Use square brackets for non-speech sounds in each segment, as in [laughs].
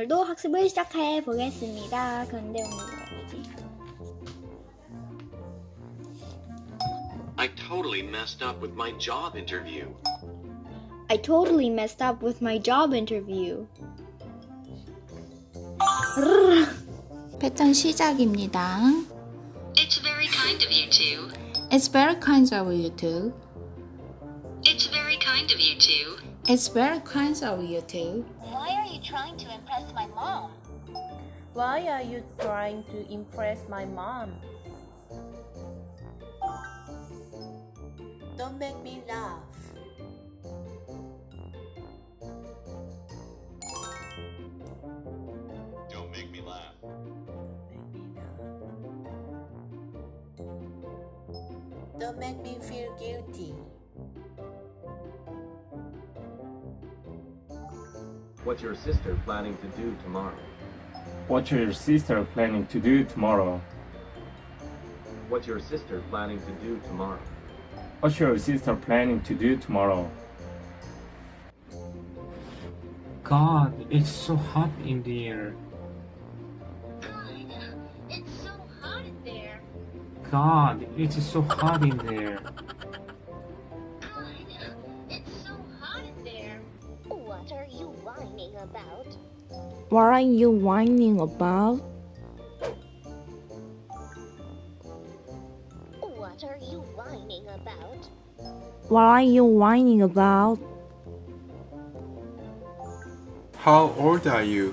오늘도 학습을 시작해 보겠습니다. 그런데 오늘 뭐지? I totally messed up with my job interview. I totally messed up with my job interview. 패턴 시작입니다. It's very kind of you two. It's very kind of you too. It's very kind of you two. It's very kind of you too. Why are you trying to impress my mom? Why are you trying to impress my mom? Don't make me laugh. What's your sister planning to do tomorrow? What's your sister planning to do tomorrow? What's your sister planning to do tomorrow? What's your sister planning to do tomorrow? God, it's so hot in there. It's so hot in there. God, it's so hot in there. What are you whining about? What are you whining about? What are you whining about? How old are you?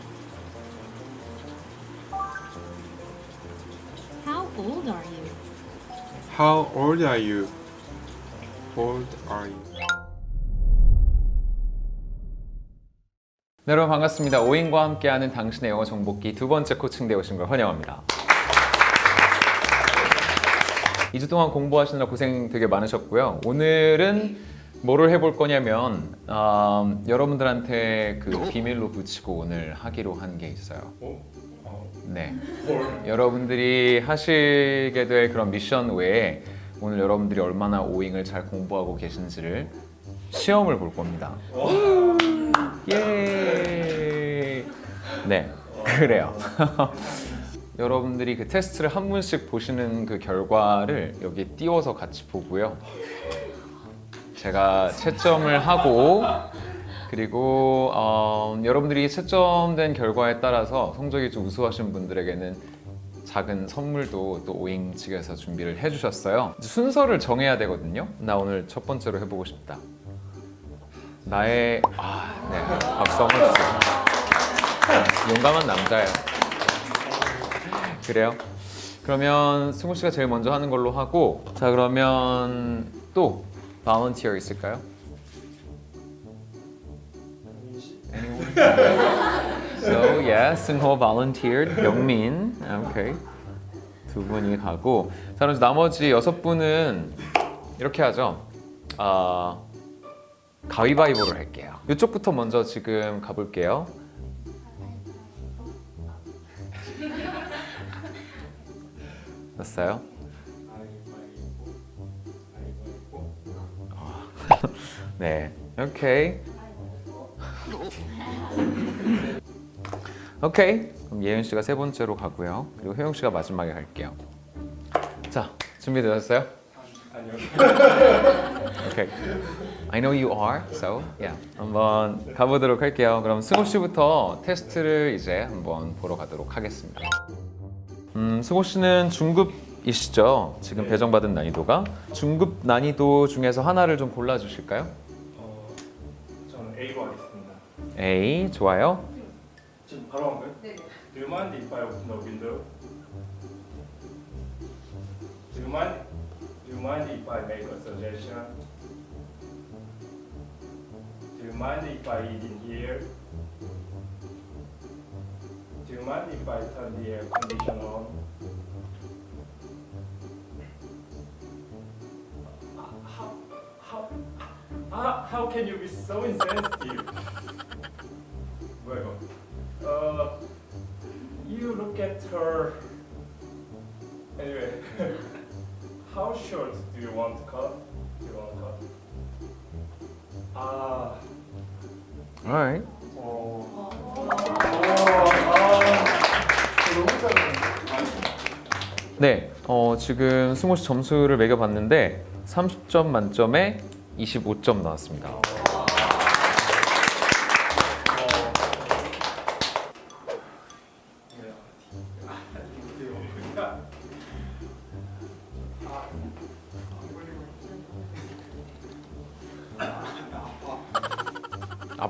How old are you? How old are you? Old are you? 네, 여러분 반갑습니다. 오인과 함께하는 당신의 영어 정복기 두 번째 코칭대에 오신 걸 환영합니다. 2주 동안 공부하시느라 고생 되게 많으셨고요. 오늘은 뭐를 해볼 거냐면 음, 여러분들한테 그 비밀로 붙이고 오늘 하기로 한 게 있어요. 네. 여러분들이 하시게 될 그런 미션 외에 오늘 여러분들이 얼마나 오잉을 잘 공부하고 계신지를 시험을 볼 겁니다. 예. 네, 그래요. [laughs] 여러분들이 그 테스트를 한 분씩 보시는 그 결과를 여기 띄워서 같이 보고요. 제가 채점을 하고 그리고 어, 여러분들이 채점된 결과에 따라서 성적이 좀 우수하신 분들에게는 작은 선물도 또 오잉 측에서 준비를 해주셨어요. 순서를 정해야 되거든요. 나 오늘 첫 번째로 해보고 싶다. 나의 아, 네. 주세요. 네, 용감한 남자예요. 그래요? 그러면 승우 씨가 제일 먼저 하는 걸로 하고 자 그러면 또 volunteer 있을까요? So yeah, 승호 volunteered. 영민, okay. 두 분이 가고 자 그럼 나머지 여섯 분은 이렇게 하죠. 아 가위바위보를 할게요. 이쪽부터 먼저 지금 가볼게요. 됐어요? 네, 오케이. 오케이. 그럼 예은 씨가 세 번째로 가고요. 그리고 효영 씨가 마지막에 갈게요. 자, 준비되셨어요? 오케이. I know you are, so yeah. 한번 가보도록 할게요. 그럼 승호 씨부터 테스트를 이제 한번 보러 가도록 하겠습니다. 음, 승호 씨는 중급이시죠? 지금 배정받은 난이도가 중급 난이도 중에서 하나를 좀 골라 주실까요? 어, 저는 A로 하겠습니다. A 좋아요. 지금 바로 한 거예요? 네. Do you mind if I open the window? Do you mind? you mind if I make a suggestion? Do you mind if I eat in here? Do you mind if I turn the air conditioner on? How, how, how, how can you be so insensitive? Well, uh, you look at her. Anyway. [laughs] How short do you want to cut? Do you want to cut? 아, Alright. 어. 네, 어, 지금 승호 씨 점수를 매겨봤는데 30점 만점에 25점 나왔습니다.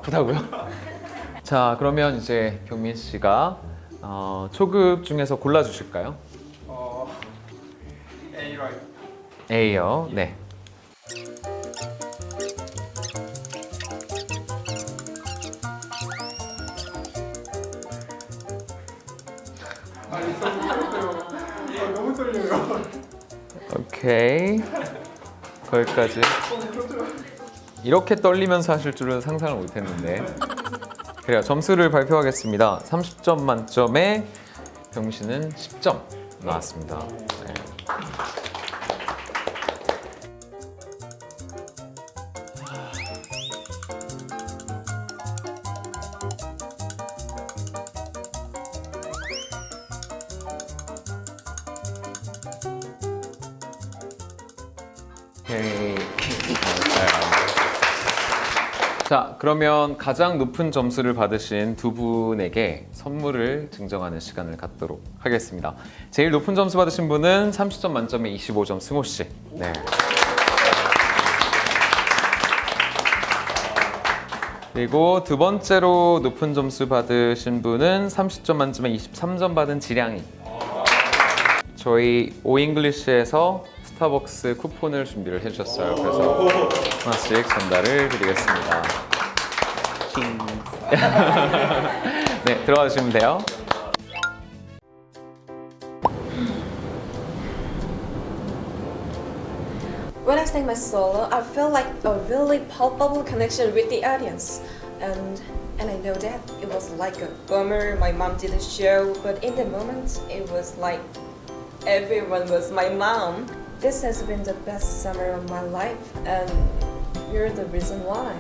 아프다고요? [laughs] 자, 그러면 이제 경민 씨가 어, 초급 중에서 골라 주실까요? 어, A right. A요. 네. 아니 떨려요. 아, 너무 떨려요. 오케이. 거기까지. 이렇게 떨리면서 하실 줄은 상상을 못했는데. 그래요. 점수를 발표하겠습니다. 30점 만점에 병 씨는 10점 나왔습니다. 네. 오케이. 자, 그러면 가장 높은 점수를 받으신 두 분에게 선물을 증정하는 시간을 갖도록 하겠습니다. 제일 높은 점수 받으신 분은 30점 만점에 25점 승호 씨. 네. 그리고 두 번째로 높은 점수 받으신 분은 30점 만점에 23점 받은 지량이. 저희 오잉글리시에서 스타벅스 쿠폰을 준비를 해주셨어요. 그래서 하나씩 전달을 드리겠습니다. [laughs] 네, 들어가 주시면 돼요. When I sang my solo, I felt like a really palpable connection with the audience. And and I know that it was like a bummer my mom didn't show, but in the moment it was like everyone was my mom. This has been the best summer of my life and you're the reason why.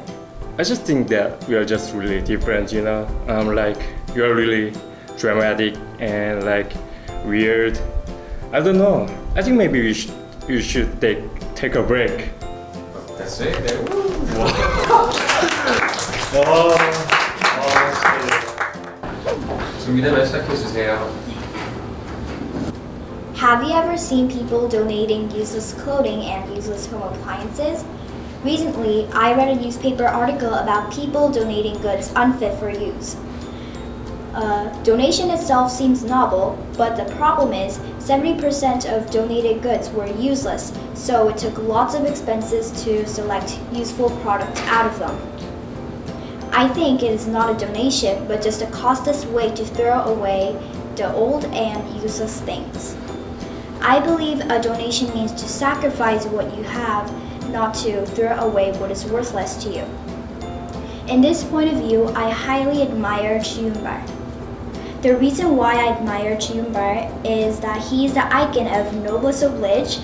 I just think that we are just really different, you know. Um, like you are really dramatic and like weird. I don't know. I think maybe we should you should take take a break. That's it. 네. 준비되면 시작해 주세요. Have you ever seen people donating useless clothing and useless home appliances? Recently, I read a newspaper article about people donating goods unfit for use. Uh, donation itself seems novel, but the problem is 70% of donated goods were useless, so it took lots of expenses to select useful products out of them. I think it is not a donation, but just a costless way to throw away the old and useless things. I believe a donation means to sacrifice what you have, not to throw away what is worthless to you. In this point of view, I highly admire Chiyumbar. The reason why I admire Chiyumbar is that he is the icon of noblesse oblige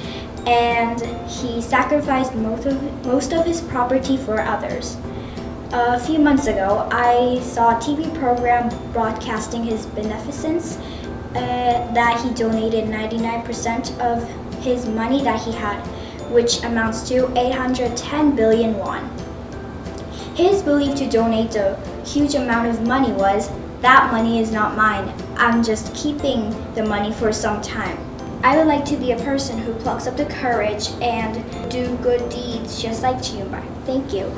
and he sacrificed most of, most of his property for others. A few months ago, I saw a TV program broadcasting his beneficence uh, that he donated 99% of his money that he had, which amounts to 810 billion won. His belief to donate a huge amount of money was that money is not mine, I'm just keeping the money for some time. I would like to be a person who plucks up the courage and do good deeds just like Chiyumbar. Thank you.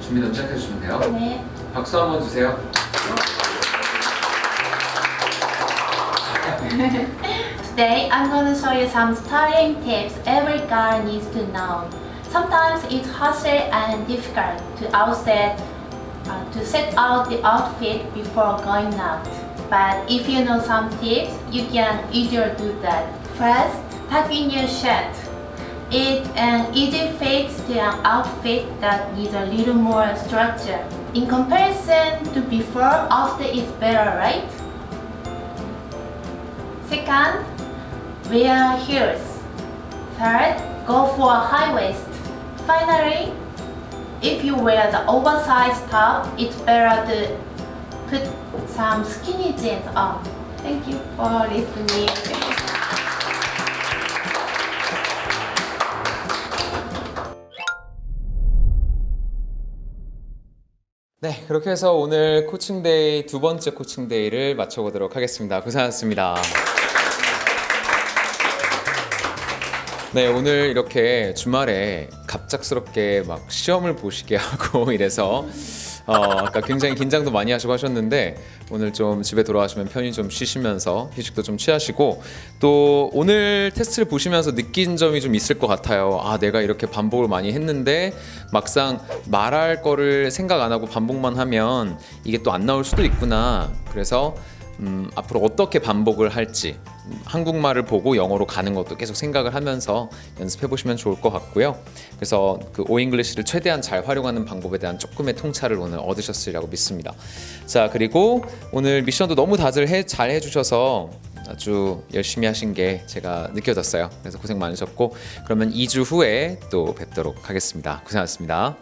준비되면 시작해 주시면 돼요. 네. 박수 한번 주세요. Today, I'm going to show you some styling tips every girl needs to know. Sometimes it's hassle and difficult to outset, uh, to set out the outfit before going out. But if you know some tips, you can easier do that. First, tuck in your shirt. It's an easy fix to an outfit that needs a little more structure. In comparison to before, after is better, right? Second, wear heels. Third, go for a high waist. Finally, if you wear the oversized top, it's better to put some skinny jeans on. Thank you for listening. 네, 그렇게 해서 오늘 코칭데이 두 번째 코칭데이를 마쳐보도록 하겠습니다. 고생하셨습니다. 네, 오늘 이렇게 주말에 갑작스럽게 막 시험을 보시게 [laughs] 하고 이래서 어, 아까 굉장히 긴장도 많이 하시고 하셨는데 오늘 좀 집에 돌아가시면 편히 좀 쉬시면서 휴식도 좀 취하시고 또 오늘 테스트를 보시면서 느낀 점이 좀 있을 것 같아요. 아, 내가 이렇게 반복을 많이 했는데 막상 말할 거를 생각 안 하고 반복만 하면 이게 또 안 나올 수도 있구나. 그래서 음, 앞으로 어떻게 반복을 할지 음, 한국말을 보고 영어로 가는 것도 계속 생각을 하면서 연습해 보시면 좋을 것 같고요. 그래서 그 오잉글리시를 최대한 잘 활용하는 방법에 대한 조금의 통찰을 오늘 얻으셨으리라고 믿습니다. 자 그리고 오늘 미션도 너무 다들 해, 잘 해주셔서 아주 열심히 하신 게 제가 느껴졌어요. 그래서 고생 많으셨고 그러면 2주 후에 또 뵙도록 하겠습니다. 고생하셨습니다.